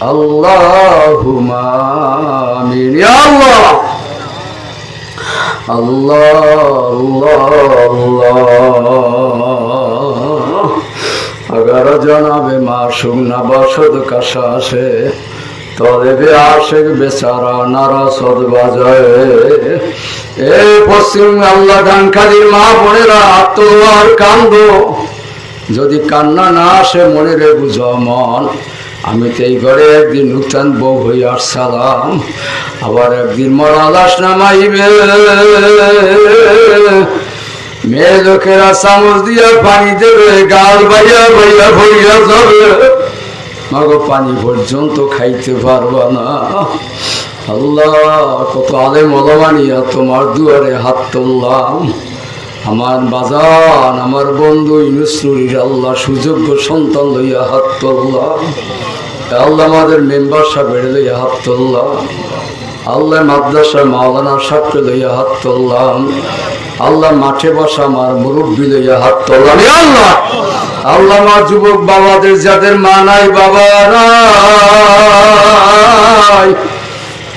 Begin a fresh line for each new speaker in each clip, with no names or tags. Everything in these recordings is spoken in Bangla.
আল্লাহুমা আমিন। ইয়া আল্লাহ! আল্লাহ। আল্লাহ জনাবে মাসুম না বাসদ কাশা আসে তবে আশেক বেচারা নারা সদ বাজায়। এই পশ্চিম আল্লাহ ডানকারীর মা বোনেরা আত্মহার কান্দ, যদি কান্না না আসে মনে রে বুঝ মন। আমি তো এই ঘরে একদিন নূতন বউ হয়ে আসছিলাম, আবার একদিন মরা লাশ নামাইবে। মেয়ে লোকেরা চামচ দিয়া পানি দেবে, গাল বাইয়া বাইয়া ভরিয়া যাবে। মাগো, পানি পর্যন্ত খাইতে পারবা না। আল্লাহ, কত আলে মলমানিয়া তোমার দুয়ারে হাত তুললাম। আমার বাজান, আমার বন্ধু ইনুসরুরির আল্লাহ সুযোগ্য সন্তান লইয়া হাত তুললাম আল্লাহ আমাদের মেম্বার সাহেব লইয়া হাত তুললাম আল্লাহ মাদ্রাসা মাওলানা সাহেবকে লইয়া হাত তুললাম আল্লাহ মাঠে বসা আমার মুরব্বী লইয়া হাত তুললাম আল্লাহ! আল্লাহ আমার যুবক বাবাদের যাদের মা নাই, বাবা নাই।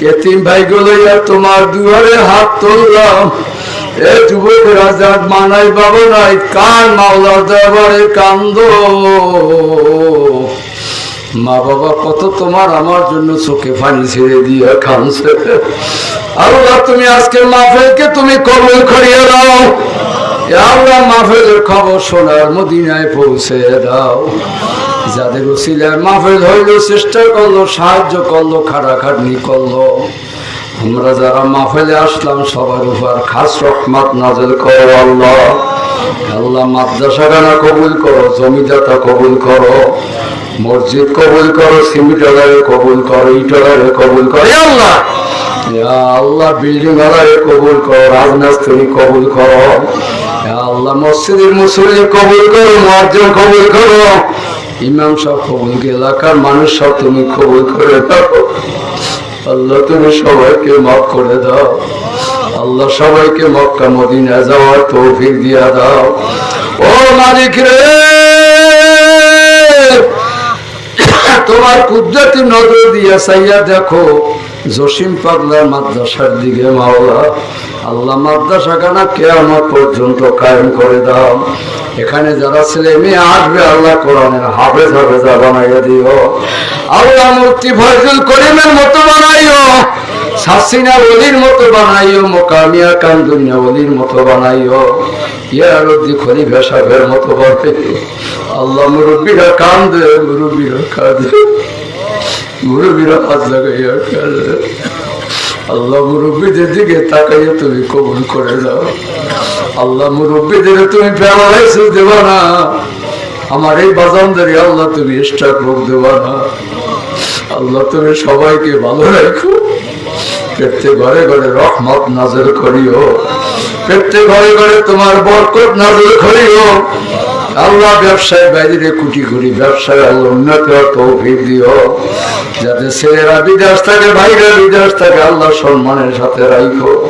এতিম ভাইগুলো তোমার দুয়ারে হাত তুললাম এ যুবকেরা যার মা নাই বাবা নাই, কার মাওলার দরবারে কান্দ? মা বাবা, কত তোমার আমার জন্য চোখে পানি ছেড়ে দিয়ে খানছে আল্লাহ, তুমি আজকে মাফেলকে তুমি কবল করিয়ে দাও। আল্লাহ মাফেলের খবর শোনার মদিনায় পৌঁছে দাও। যাদের উসিলায় মাফেল হইল, চেষ্টা করল, সাহায্য করল, খাটাখাটনি করল। আমরা যারা মাফেলে আসলাম, সবার উপর খাস রহমত নাজেল করো আল্লাহ। আল্লাহ মাদ্রাসাখানা কবুল করো, জমিদাতা কবুল করো, মসজিদ কবুল করো সিমিটলারে কবুল করো ইটলারে কবুল করো। আল্লাহ! আল্লাহ, বিল্ডিং আলারে কবুল করো রাজনাস্ত্রী কবুল করো। আল্লাহ, মসজিদের মুসলিম কবুল করো মসজিদ কবুল করো। ইমাম সব কবুল, এলাকার মানুষ সব তুমি কবুল করে আল্লাহ, তুমি সবাইকে মাফ করে দাও। আল্লাহ, সবাইকে মক্কা, মদিনা যাওয়ার তৌফিক দিয়া দাও। ও মালিক রে! তোমার কুদরতি নজর দিয়া চাইয়া দেখো, জসিম পাগলার মাদ্রাসার দিকে মাওলা। আল্লাহ মাদ্রাসা খানা কেয়ামত পর্যন্ত কায়েম করে দাও। এখানে যারা ছেলে মেয়ে আসবে, আল্লাহ কোরআনের হাফেজ হাফেজা বানাইয়া দিও। আল্লাহ মূর্তি ফজল করিমের মতো বানাইও। সাসিনা ওলির মতো বানাইও, মোকামিয়া কান্দুনিয়া ওলির মতো বানাইও। ইয়ারদ্দি খলিফা সাহেবের মতো হবে আল্লাহ মুরব্বীরা কান্দে, মুরব্বীরা কাঁদে। মুরব্বীরা হাত লাগাইয়া কাঁদে। আল্লাহ মুরব্বীদের দিকে তাকাইয়া তুমি কবুল করে দাও আল্লাহ মুরব্বীদের তুমি প্যারালাইসিস দেবা না। আমার এই বাজানদারি আল্লাহ তুমি স্টাক রোগ দেবা না। আল্লাহ তুমি সবাইকে ভালো রাখো। প্রত্যেক ঘরে ঘরে রহমত নাজর করিও। প্রত্যেক ঘরে ঘরে তোমার বরকত নাজর করিও। আল্লাহ ব্যবসায় বাইরে কুটি করি ব্যবসায় আল্লাহ উন্নত তৌফিক দিও। যাতে ছেলেরা বিদেশ থাকে, ভাইরা বিদেশ থাকে আল্লাহ সম্মানের সাথে রাখো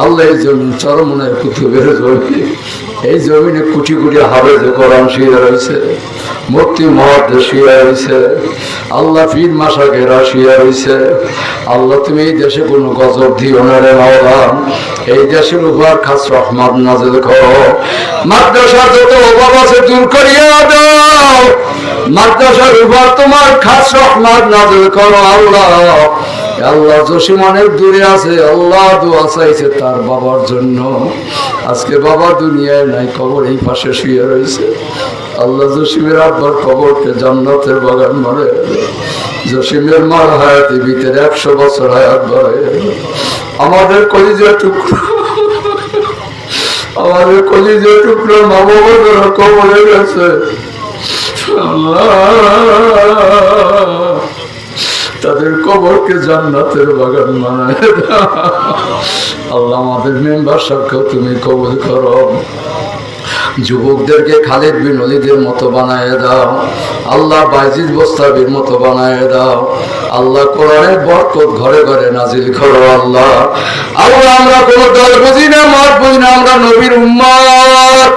আল্লাহ এই জমিন চরমনের কুতুবের জমি এই জমিনে কুটি কুটি হাবে কোরআন শুয়ে রয়েছে মুক্তি মহৎ শুয়ে রয়েছে, আল্লাহ পীর মাসাকেরা শুয়ে রয়েছে। আল্লাহ তুমি এই দেশে কোনো গজব দিও না রে মাওলা এই দেশের উপর খাস রহমত নাজেল করো। মাদ্রাসা যত অভাব আছে দূর করিয়া দাও। মাদ্রাসার উপর তোমার খাস রহমত নাজেল করো আল্লাহ। আল্লাহ জসিম অনেক দূরে আছে, আল্লাহ দোয়া চাইছে তার বাবার জন্য। আজকে বাবা দুনিয়ায় নাই, কবর এই পাশে শুয়ে রয়েছে। আল্লাহ জসিমের আব্বার কবরকে জান্নাতের বাগান মারে জসিমের মার হায়াতে ভিতরে একশো বছর হায়াত বাড়ে আমাদের কলিজা টুকরো, আমাদের কলিজা টুকরো মা বাবা কবরে গেছে। আল্লাহ তাদের কবরকে জান্নাতের বাগান বানায় আল্লাহ আমাদের মেম্বার সাথে তুমি কবুল করো। যুবকদেরকে খালিদ বিন অলিদের মতো বানায় দাও। আল্লাহ বাইজিদ বস্তাবির মতো বানায় দাও। আল্লাহ কোরআনের বরকত ঘরে ঘরে নাজিল করো আল্লাহ। আল্লাহ, আমরা কোনো দল বুঝি না, মত বুঝি না, আমরা নবীর উম্মত।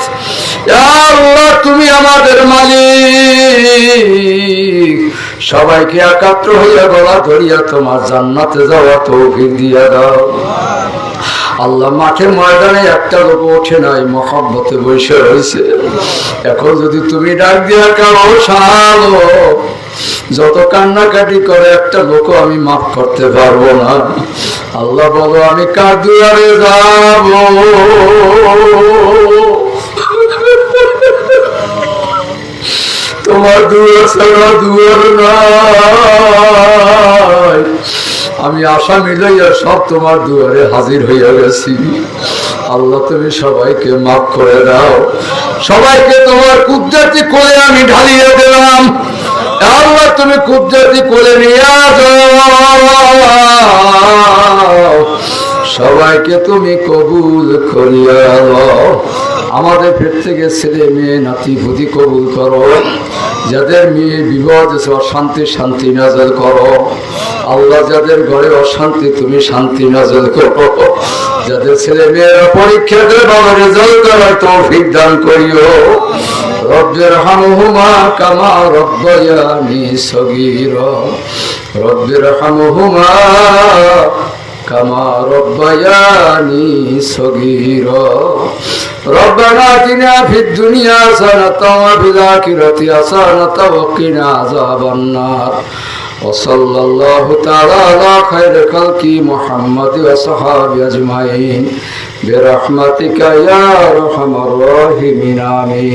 আল্লাহ, তুমি আমাদের মালিক। সবাইকে একাত্র হইয়া গলা ধরিয়া তোমার জান্নাতে যাওয়া তৌফিক দিয়া দাও। আল্লাহ মাঠের ময়দানে একটা লোক ওঠে নাই, মহাব্বতে বসে রয়েছে। এখন যদি তুমি ডাক দিয়া কারও সালো যত কান্নাকাটি করে একটা লোক আমি মাফ করতে পারব না। আল্লাহ বলো, আমি কার দুয়ারে যাব? আমি আশা মিলাইয়া সব তোমার দুয়ারে হাজির হইয়া গেছি। আল্লাহ, তুমি সবাইকে মাফ করে দাও। সবাইকে তোমার কুদরতি কোলে আমি ঢালিয়ে দিলাম। আল্লাহ, তুমি কুদরতি কোলে নিয়ে সবাইকে তুমি কবুল করিয়া আমাদের ফের থেকে ছেলে, মেয়ে, নাতি, ভূতি কবুল করো। যাদের মেয়ে বিবাদ আছে অশান্তি শান্তি নাজল করো। আল্লাহ যাদের ঘরে অশান্তি, তুমি শান্তি নাজল করো। যাদের ছেলে মেয়েরা পরীক্ষা দেবে বাবা রেজাল্ট করার তৌফিক দান করিও। রব্বের হামহুমা কামা রব্বায়ানি সগীর। রব্বের হামহুমা كما ربياني صغيرا ربنا اتنا في الدنيا حسنة وفي الآخرة حسنة وقنا عذاب النار وصلى الله تعالى على خير خلق محمد وصحابه أجمعين برحمتك يا أرحم الراحمين آمين